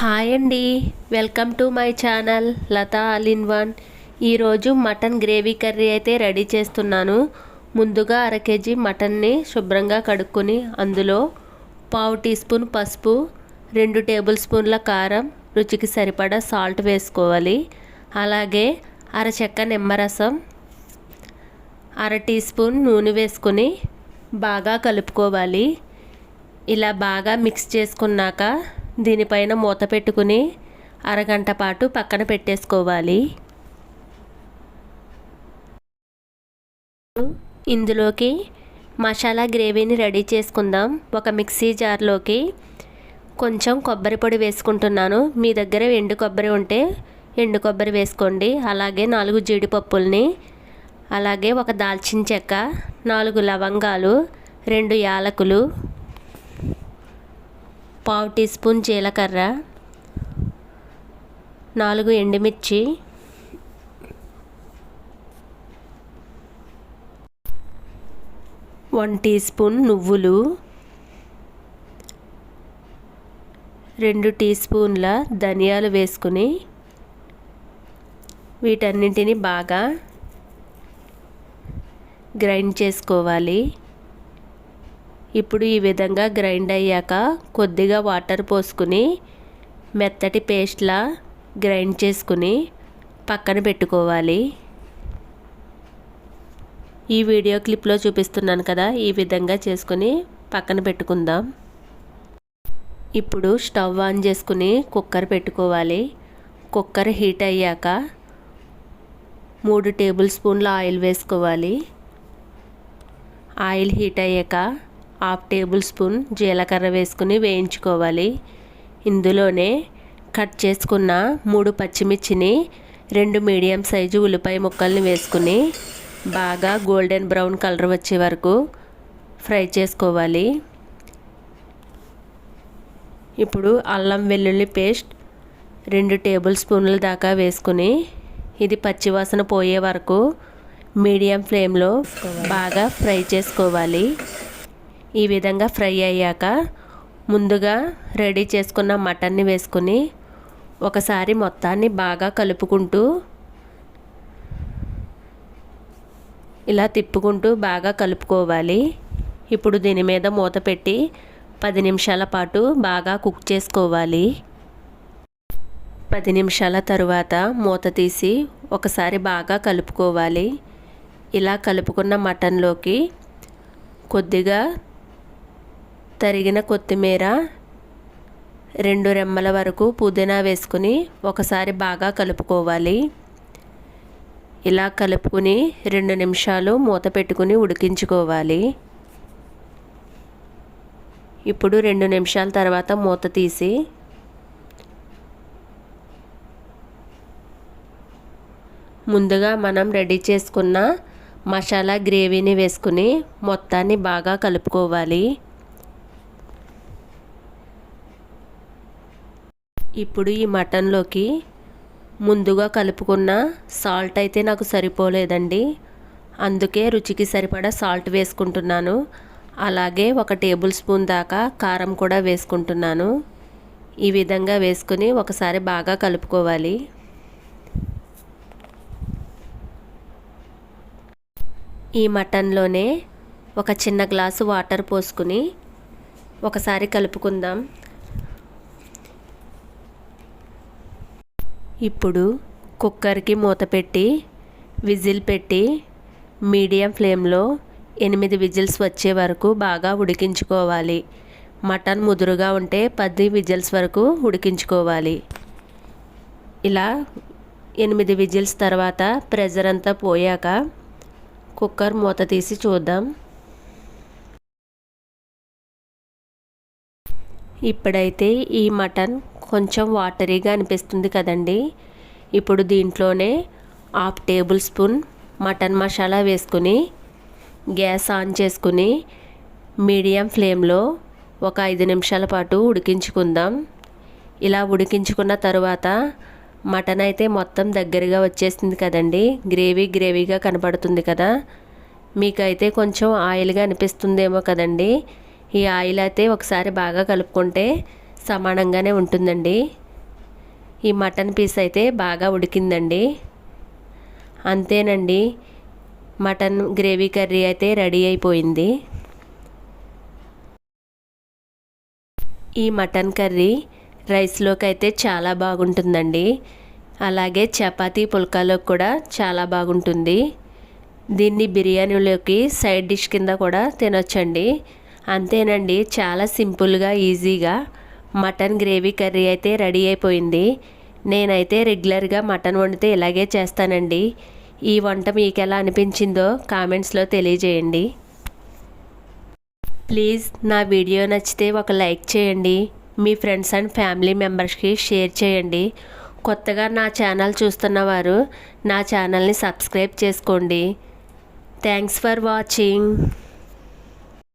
Hi అండి. Welcome to my channel Latha all in one. ఈరోజు mutton gravy curry అయితే ready చేస్తున్నాను. ముందుగా అర కేజీ మటన్ని శుభ్రంగా కడుక్కొని అందులో పావు టీ స్పూన్ పసుపు రెండు టేబుల్ స్పూన్ల కారం రుచికి సరిపడా సాల్ట్ వేసుకోవాలి. అలాగే అర చెక్క నిమ్మరసం అర టీ స్పూన్ నూనె వేసుకొని బాగా కలుపుకోవాలి. ఇలా బాగా మిక్స్ చేసుకున్నాక దీనిపైన మూత పెట్టుకుని అరగంట పాటు పక్కన పెట్టేసుకోవాలి. ఇందులోకి మసాలా గ్రేవీని రెడీ చేసుకుందాం. ఒక మిక్సీ జార్లోకి కొంచెం కొబ్బరి పొడి వేసుకుంటున్నాను. మీ దగ్గర ఎండు కొబ్బరి ఉంటే ఎండు కొబ్బరి వేసుకోండి. అలాగే నాలుగు జీడిపప్పుల్ని అలాగే ఒక దాల్చిన చెక్క నాలుగు లవంగాలు రెండు యాలకులు పావు టీ స్పూన్ జీలకర్ర నాలుగు ఎండుమిర్చి వన్ టీ స్పూన్ నువ్వులు రెండు టీ స్పూన్ల ధనియాలు వేసుకుని వీటన్నింటిని బాగా గ్రైండ్ చేసుకోవాలి. ఇప్పుడు ఈ విధంగా గ్రైండ్ అయ్యాక కొద్దిగా వాటర్ పోసుకుని మెత్తటి పేస్ట్లా గ్రైండ్ చేసుకుని పక్కన పెట్టుకోవాలి. ఈ వీడియో క్లిప్లో చూపిస్తున్నాను కదా ఈ విధంగా చేసుకుని పక్కన పెట్టుకుందాం. ఇప్పుడు స్టవ్ ఆన్ చేసుకుని కుక్కర్ పెట్టుకోవాలి. కుక్కర్ హీట్ అయ్యాక మూడు టేబుల్ స్పూన్ల ఆయిల్ వేసుకోవాలి. ఆయిల్ హీట్ అయ్యాక హాఫ్ టేబుల్ స్పూన్ జీలకర్ర వేసుకుని వేయించుకోవాలి. ఇందులోనే కట్ చేసుకున్న మూడు పచ్చిమిర్చిని రెండు మీడియం సైజు ఉల్లిపాయ ముక్కల్ని వేసుకుని బాగా గోల్డెన్ బ్రౌన్ కలర్ వచ్చే వరకు ఫ్రై చేసుకోవాలి. ఇప్పుడు అల్లం వెల్లుల్లి పేస్ట్ రెండు టేబుల్ స్పూన్ల దాకా వేసుకుని ఇది పచ్చివాసన పోయే వరకు మీడియం ఫ్లేమ్లో బాగా ఫ్రై చేసుకోవాలి. ఈ విధంగా ఫ్రై అయ్యాక ముందుగా రెడీ చేసుకున్న మటన్ని వేసుకుని ఒకసారి మొత్తాన్ని బాగా కలుపుకుంటూ ఇలా తిప్పుకుంటూ బాగా కలుపుకోవాలి. ఇప్పుడు దీని మీద మూత పెట్టి పది నిమిషాల పాటు బాగా కుక్ చేసుకోవాలి. పది నిమిషాల తరువాత మూత తీసి ఒకసారి బాగా కలుపుకోవాలి. ఇలా కలుపుకున్న మటన్లోకి కొద్దిగా తరిగిన కొత్తిమీర రెండు రెమ్మల వరకు పుదీనా వేసుకుని ఒకసారి బాగా కలుపుకోవాలి. ఇలా కలుపుకుని రెండు నిమిషాలు మూత పెట్టుకుని ఉడికించుకోవాలి. ఇప్పుడు రెండు నిమిషాల తర్వాత మూత తీసి ముందుగా మనం రెడీ చేసుకున్న మసాలా గ్రేవీని వేసుకుని మొత్తాన్ని బాగా కలుపుకోవాలి. ఇప్పుడు ఈ మటన్లోకి ముందుగా కలుపుకున్న సాల్ట్ అయితే నాకు సరిపోలేదండి. అందుకే రుచికి సరిపడా సాల్ట్ వేసుకుంటున్నాను. అలాగే ఒక టేబుల్ స్పూన్ దాకా కారం కూడా వేసుకుంటున్నాను. ఈ విధంగా వేసుకుని ఒకసారి బాగా కలుపుకోవాలి. ఈ మటన్లోనే ఒక చిన్న గ్లాసు వాటర్ పోసుకుని ఒకసారి కలుపుకుందాం. ఇప్పుడు కుక్కర్కి మూత పెట్టి విజిల్ పెట్టి మీడియం ఫ్లేమ్లో ఎనిమిది విజిల్స్ వచ్చే వరకు బాగా ఉడికించుకోవాలి. మటన్ ముదురుగా ఉంటే పది విజిల్స్ వరకు ఉడికించుకోవాలి. ఇలా ఎనిమిది విజిల్స్ తర్వాత ప్రెజర్ అంతా పోయాక కుక్కర్ మూత తీసి చూద్దాం. ఇప్పుడైతే ఈ మటన్ కొంచెం వాటరీగా అనిపిస్తుంది కదండి. ఇప్పుడు దీంట్లోనే half tablespoon mutton masala వేసుకుని గ్యాస్ ఆన్ చేసుకుని మీడియం ఫ్లేమ్లో ఒక ఐదు నిమిషాల పాటు ఉడికించుకుందాం. ఇలా ఉడికించుకున్న తర్వాత మటన్ అయితే మొత్తం దగ్గరగా వచ్చేసింది కదండి. గ్రేవీ గ్రేవీగా కనపడుతుంది కదా. మీకైతే కొంచెం ఆయిల్గా అనిపిస్తుందేమో కదండి. ఈ ఆయిల్ అయితే ఒకసారి బాగా కలుపుకుంటే సమానంగానే ఉంటుందండి. ఈ మటన్ పీస్ అయితే బాగా ఉడికిందండి. అంతేనండి. మటన్ గ్రేవీ కర్రీ అయితే రెడీ అయిపోయింది. ఈ మటన్ కర్రీ రైస్లోకి అయితే చాలా బాగుంటుందండి. అలాగే చపాతీ పుల్కాలో కూడా చాలా బాగుంటుంది. దీన్ని బిర్యానీలోకి సైడ్ డిష్ కింద కూడా తినొచ్చండి. అంతేనండి చాలా సింపుల్గా ఈజీగా మటన్ గ్రేవీ కర్రీ అయితే రెడీ అయిపోయింది. నేనైతే రెగ్యులర్గా మటన్ వండితే ఇలాగే చేస్తానండి. ఈ వంట మీకు ఎలా అనిపించిందో కామెంట్స్లో తెలియజేయండి. ప్లీజ్ నా వీడియో నచ్చితే ఒక లైక్ చేయండి. మీ ఫ్రెండ్స్ అండ్ ఫ్యామిలీ మెంబర్స్కి షేర్ చేయండి. కొత్తగా నా ఛానల్ చూస్తున్నవారు నా ఛానల్ని సబ్స్క్రైబ్ చేసుకోండి. Thanks for watching.